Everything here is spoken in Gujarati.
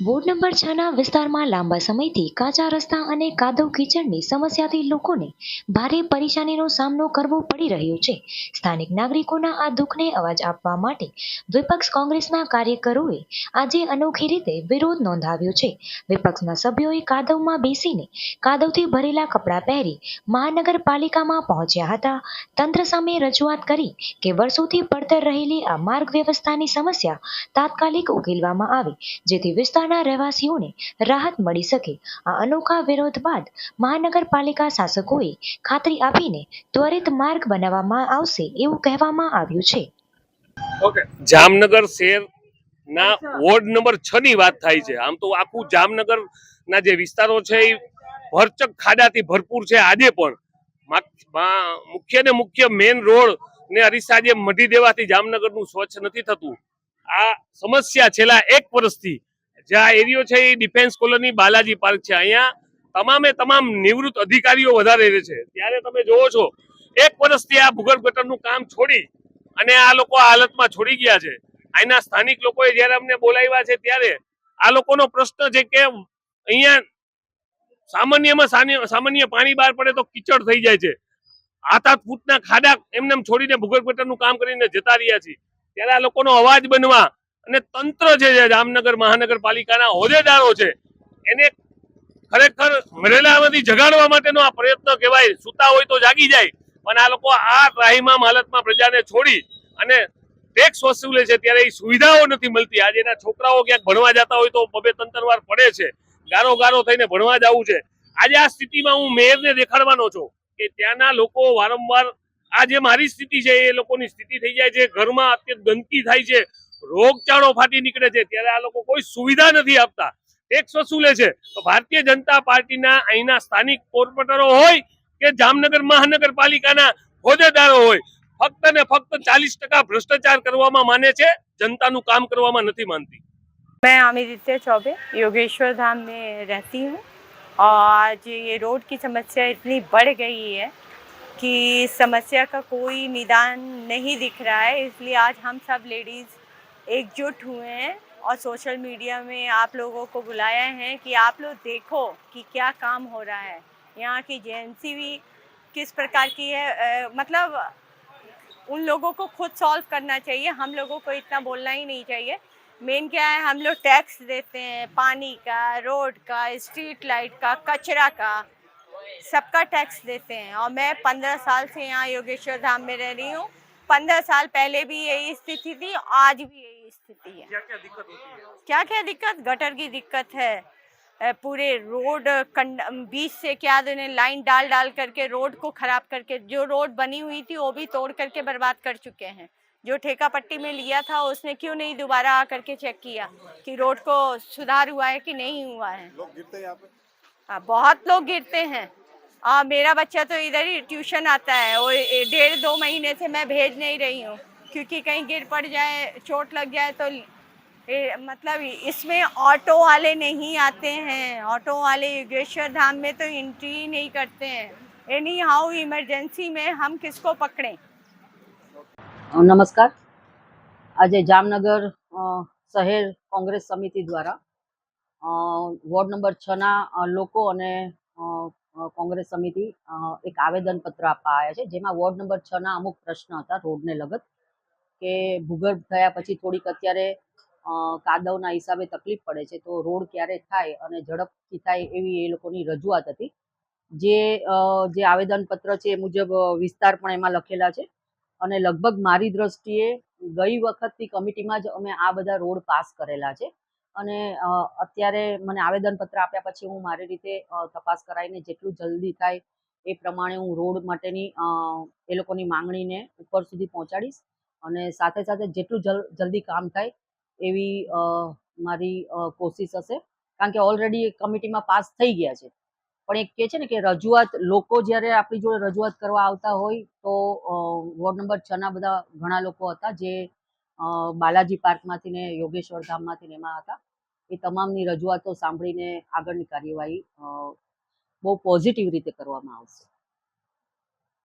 વોર્ડ નંબર છ ના વિસ્તારમાં લાંબા સમયથી કાચા રસ્તા અને કાદવ કિચડની સમસ્યાથી લોકોને ભારે પરેશાનીનો સામનો કરવો પડી રહ્યો છે. સ્થાનિક નાગરિકોના આ દુઃખને અવાજ આપવા માટે વિપક્ષ કોંગ્રેસના કાર્યકરોએ આજે અનોખી રીતે વિરોધ નોંધાવ્યો છે. વિપક્ષના સભ્યોએ કાદવમાં બેસીને કાદવથી ભરેલા કપડાં પહેરી મહાનગરપાલિકામાં પહોંચ્યા હતા. તંત્ર સામે રજૂઆત કરી કે વર્ષોથી પડતર રહેલી આ માર્ગ વ્યવસ્થાની સમસ્યા તાત્કાલિક ઉકેલવામાં આવે, જેથી વિસ્તારના રહેવાસીઓને રાહત મળી શકે. આ અનોખા વિરોધ બાદ મહાનગરપાલિકા શાસકોએ ખાતરી આપીને ત્વરિત માર્ગ બનાવવામાં આવશે એવું કહેવામાં આવ્યું છે. જામનગર શહેર ના વોર્ડ નંબર છ ની વાત થાય છે. આમ તો આખું જામનગર ના જે વિસ્તારો છે એ ભરચક ખાડાથી ભરપૂર છે આજે પણ. મુખ્ય ને મુખ્ય મેઇન રોડ ને અરીસા જે મઢી દેવાથી જામનગરનું સ્વચ્છ નથી થતું. આ સમસ્યા છેલ્લા એક વર્ષથી જે આ એરિયો છે એ ડિફેન્સ કોલોની બાલાજી પાર્ક છે. અહીંયા તમામે તમામ નિવૃત્ત અધિકારીઓ વધારે રહે છે. ત્યારે તમે જોવો છો, એક વર્ષથી આ ભૂગર્ભ ગટરનું કામ છોડી અને આ લોકો આ હાલતમાં છોડી ગયા છે. અહીંના સ્થાનિક લોકોએ જ્યારે અમને બોલાવ્યા છે ત્યારે આ લોકોનો પ્રશ્ન છે કે અહીંયા સામાન્યમાં સામાન્ય પાણી બહાર પડે તો કીચડ થઈ જાય છે. હાથ હાથ ફૂટના ખાડા એમને છોડીને ભૂગર્ભ ગટરનું કામ કરીને જતા રહ્યા છે ત્યારે આ લોકોનો અવાજ બનવા અને તંત્ર છે જે જામનગર મહાનગરપાલિકાના હોદ્દેદારો છે, એને ખરેખર મરેલામાંથી જગાડવા માટેનો આ પ્રયત્ન કહેવાય, સૂતા હોય તો જાગી જાય, પણ આ લોકો આ ત્રાહિમામ હાલતમાં પ્રજાને છોડી અને ટેક્સ વસૂલે છે ત્યારે એ સુવિધાઓ નથી મળતી. આજે એના છોકરાઓ ક્યાંક ભણવા જતા હોય તો બબે તંતરવાર પડે છે, ગારો ગારો થઈને ભણવા જવું છે. આજે આ સ્થિતિમાં હું મેયરને દેખાડવાનો છું કે ત્યાંના લોકો વારંવાર આ જે મારી સ્થિતિ છે એ લોકોની સ્થિતિ થઈ જાય છે, ઘરમાં અત્યંત ગંદકી થાય છે રોગચાળો ફાટી નીકળે છે ત્યારે આ લોકો કોઈ સુવિધા નથી આપતા ટેક્સ વસૂલે છે તો ભારતીય જનતા પાર્ટીના અહીંના સ્થાનિક કોર્પોરેટરો હોય કે જામનગર મહાનગરપાલિકાના હોદ્દેદારો હોય ફક્ત ને ફક્ત ચાલીસ ટકા ભ્રષ્ટાચાર કરવામાં માને છે જનતાનું કામ કરવામાં નથી માનતી मैं अमित्य चौबे योगेश्वर धाम में रहती हूँ और आज ये रोड की समस्या इतनी बढ़ गई है कि समस्या का कोई निदान नहीं दिख रहा है इसलिए आज हम सब लेडीज़ एकजुट हुए हैं और सोशल मीडिया में आप लोगों को बुलाया है कि आप लोग देखो कि क्या काम हो रहा है। यहाँ की जेएमसी भी किस प्रकार की है अ, मतलब उन लोगों को खुद सॉल्व करना चाहिए हम लोगों को इतना बोलना ही नहीं चाहिए। मेन क्या है हम लोग टैक्स देते हैं पानी का रोड का स्ट्रीट लाइट का कचरा का सबका टैक्स देते हैं। और मैं पंद्रह साल से यहाँ योगेश्वर धाम में रह रही हूँ। पंद्रह साल पहले भी यही स्थिति थी आज भी यही स्थिति है। क्या क्या दिक्कत होती है? क्या क्या दिक्कत? गटर की दिक्कत है। पूरे रोड बीच से क्या देने लाइन डाल डाल करके रोड को खराब करके जो रोड बनी हुई थी वो भी तोड़ करके बर्बाद कर चुके हैं। जो ठेका पट्टी में लिया था उसने क्यों नहीं दोबारा आकर के चेक किया कि रोड को सुधार हुआ है कि नहीं हुआ है? लोग गिरते हैं यहाँ पे। हाँ बहुत लोग गिरते हैं। आ, मेरा बच्चा तो इधर ही ट्यूशन आता है और डेढ़ दो महीने से मैं भेज नहीं रही हूँ। क्योंकि कहीं गिर पड़ जाए चोट लग जाए तो ए, मतलब इसमें ऑटो वाले नहीं आते हैं ऑटो वाले योगेश्वर धाम में तो एंट्री ही नहीं करते हैं एनी हाउ इमरजेंसी में हम किसको पकड़ें નમસ્કાર આજે જામનગર અ, શહેર કોંગ્રેસ સમિતિ દ્વારા અ, વોર્ડ નંબર છના અ, લોકો અને અ, અ, કોંગ્રેસ સમિતિ અ, એક આવેદનપત્ર આપવા આવ્યા છે જેમાં વોર્ડ નંબર છના અમુક પ્રશ્ન હતા રોડને લગત કે ભૂગર્ભ થયા પછી થોડીક અત્યારે કાદવના હિસાબે તકલીફ પડે છે, તો રોડ ક્યારે થાય અને ઝડપથી થાય એવી એ લોકોની રજૂઆત હતી. જે જે આવેદનપત્ર છે એ મુજબ વિસ્તાર પણ એમાં લખેલા છે. અને લગભગ મારી દ્રષ્ટિએ ગઈ વખતની કમિટીમાં જ અમે આ બધા રોડ પાસ કરેલા છે. અને અત્યારે મને આવેદનપત્ર આપ્યા પછી હું મારી રીતે તપાસ કરાવીને જેટલું જલ્દી થાય એ પ્રમાણે હું રોડ માટેની એ લોકોની માંગણીને ઉપર સુધી પહોંચાડીશ. અને સાથે સાથે જેટલું જલ, જલ્દી કામ થાય એવી મારી કોશિશ હશે. કારણ કે ઓલરેડી કમિટીમાં પાસ થઈ ગયા છે. પણ એક કે છે ને કે રજૂઆત, લોકો જ્યારે આપણી જોડે રજૂઆત કરવા આવતા હોય તો વોર્ડ નંબર છ ના બધા ઘણા લોકો હતા જે બાલાજી પાર્કમાંથી ને યોગેશ્વર ધામમાંથી ને એમાં હતા. એ તમામની રજૂઆતો સાંભળીને આગળની કાર્યવાહી બહુ પોઝિટિવ રીતે કરવામાં આવશે.